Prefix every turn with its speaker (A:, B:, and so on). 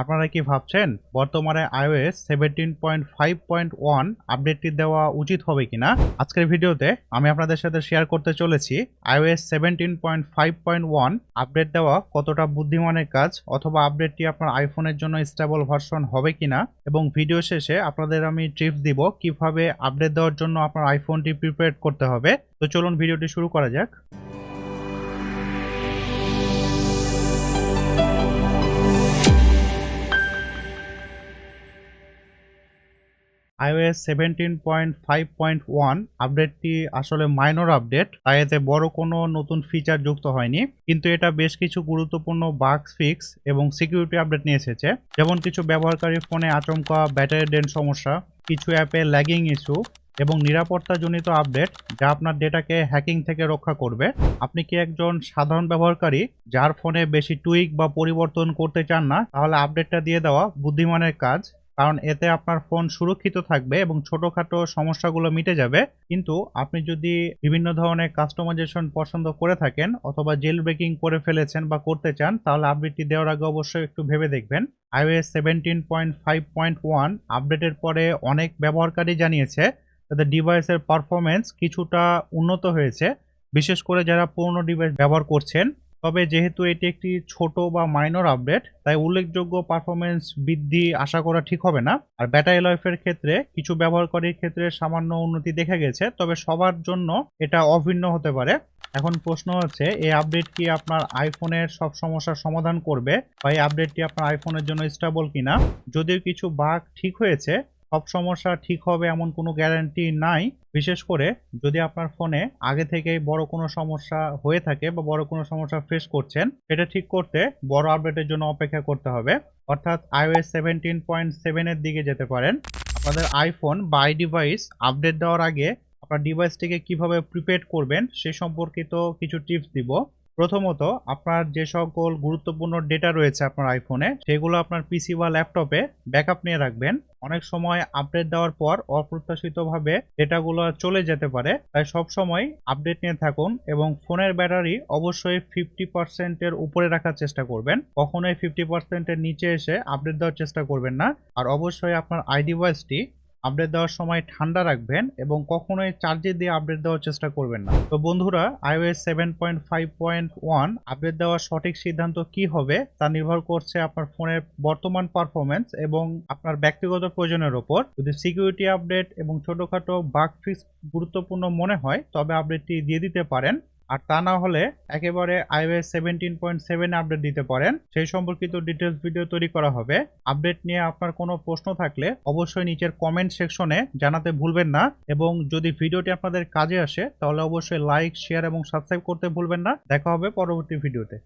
A: আপনারা কি ভাবছেন, বর্তমানে iOS seventeen point five point one আপডেটটি দেওয়া উচিত হবে কিনা? আজকের ভিডিওতে আমি আপনাদের সাথে শেয়ার করতে চলেছি, iOS seventeen point five point one update দেওয়া কতটা বুদ্ধিমানের কাজ অথবা আপডেটটি আপনার আইফোনের জন্য স্টেবল ভার্সন হবে কিনা? এবং ভিডিও শেষে আপনাদের আমি ট্রিপস দিব কীভাবে আপডেট দেওয়ার জন্য আপনার আইফোনটি প্রিপেয়ার করতে হবে। তো চলুন ভিডিওটি শুরু করা যাক। iOS seventeen point five point one আপডেটটি আসলে মাইনর আপডেট তাই এতে বড় কোনো নতুন ফিচার যুক্ত হয়নি। কিন্তু এটা বেশ কিছু গুরুত্বপূর্ণ বাগ ফিক্স এবং সিকিউরিটি আপডেট নিয়ে এসেছে। যেমন কিছু ব্যবহারকারী ফোনে আচমকা ব্যাটারি ডেন সমস্যা, কিছু অ্যাপে ল্যাগিং ইস্যু এবং নিরাপত্তাজনিত আপডেট যা আপনার ডেটাকে হ্যাকিং থেকে রক্ষা করবে। আপনি কি একজন সাধারণ ব্যবহারকারী যার ফোনে বেশি টুইক বা পরিবর্তন করতে চান না, তাহলে আপডেটটা দিয়ে দেওয়া বুদ্ধিমানের কাজ। কারণ এতে আপনার ফোন সুরক্ষিত থাকবে এবং ছোটোখাটো সমস্যাগুলো মিটে যাবে। কিন্তু আপনি যদি বিভিন্ন ধরনের কাস্টমাইজেশন পছন্দ করে থাকেন অথবা জেল ব্রেকিং করে ফেলেছেন বা করতে চান, তাহলে আপডেটটি দেওয়ার আগে অবশ্যই একটু ভেবে দেখবেন। iOS seventeen point five point one আপডেটের পরে অনেক ব্যবহারকারী জানিয়েছে তাদের ডিভাইসের পারফরমেন্স কিছুটা উন্নত হয়েছে। বিশেষ করে যারা পুরনো ডিভাইস ব্যবহার করছেন তবে যেহেতু এটি একটি ছোট বা মাইনর আপডেট তাই উল্লেখযোগ্য পারফরমেন্স বৃদ্ধি আশা করা ঠিক হবে না। আর ব্যাটারি লাইফের ক্ষেত্রে কিছু ব্যবহারকারীর ক্ষেত্রে সামান্য উন্নতি দেখা গেছে, তবে সবার জন্য এটা অভিন্ন হতে পারে। এখন প্রশ্ন হচ্ছে, এই আপডেট কি আপনার আইফোনের সব সমস্যার সমাধান করবে? বা এই আপডেটটি আপনার আইফোনের জন্য স্টেবল কিনা? যদিও কিছু বাগ ঠিক হয়েছে সব সমস্যা ঠিক হবে এমন কোনো গ্যারান্টি নাই। বিশেষ করে যদি আপনার ফোনে আগে থেকেই বড় কোনো সমস্যা হয়ে থাকে বা বড় কোনো সমস্যা ফেস করছেন সেটা ঠিক করতে বড় আপডেটের জন্য অপেক্ষা করতে হবে। অর্থাৎ iOS সেভেন্টিন পয়েন্ট সেভেনের দিকে যেতে পারেন। আপনাদের আইফোন বা আই ডিভাইস আপডেট দেওয়ার আগে আপনার ডিভাইসটিকে কীভাবে প্রিপেড করবেন, সে সম্পর্কিত কিছু টিপস দিব। প্রথমত আপনার যে সকল গুরুত্বপূর্ণ ডেটা রয়েছে আপনার আইফোনে সেগুলো আপনার পিসি বা ল্যাপটপে ব্যাকআপ নিয়ে রাখবেন। অনেক সময় আপডেট দেওয়ার পর অপ্রত্যাশিতভাবে ডেটাগুলো চলে যেতে পারে। তাই সব সময় আপডেট নিয়ে থাকুন এবং ফোনের ব্যাটারি অবশ্যই ফিফটি পার্সেন্টের উপরে রাখার চেষ্টা করবেন। কখনোই ফিফটি পার্সেন্টের নিচে এসে আপডেট দেওয়ার চেষ্টা করবেন না। আর অবশ্যই আপনার আই ডিভাইসটি আপডেট দেওয়ার সময় ঠান্ডা রাখবেন এবং কখনোই চার্জে দিয়ে আপডেট দেওয়ার চেষ্টা করবেন না। তো বন্ধুরা, iOS seven point five point one update দেওয়ার সঠিক সিদ্ধান্ত কি হবে তা নির্ভর করছে আপনার ফোনের বর্তমান পারফরমেন্স এবং আপনার ব্যক্তিগত প্রয়োজনের ওপর। যদি সিকিউরিটি আপডেট এবং ছোটোখাটো বাগ ফিক্স গুরুত্বপূর্ণ মনে হয়, তবে আপডেটটি দিয়ে দিতে পারেন। আর তা না হলে একেবারে iOS seventeen point seven update দিতে পারেন। সেই সম্পর্কিত ডিটেলস ভিডিও তৈরি করা হবে। আপডেট নিয়ে আপনার কোনো প্রশ্ন থাকলে অবশ্যই নিচের কমেন্ট সেকশনে জানাতে ভুলবেন না। এবং যদি ভিডিওটি আপনাদের কাজে আসে, তাহলে অবশ্যই লাইক শেয়ার এবং সাবস্ক্রাইব করতে ভুলবেন না। দেখা হবে পরবর্তী ভিডিওতে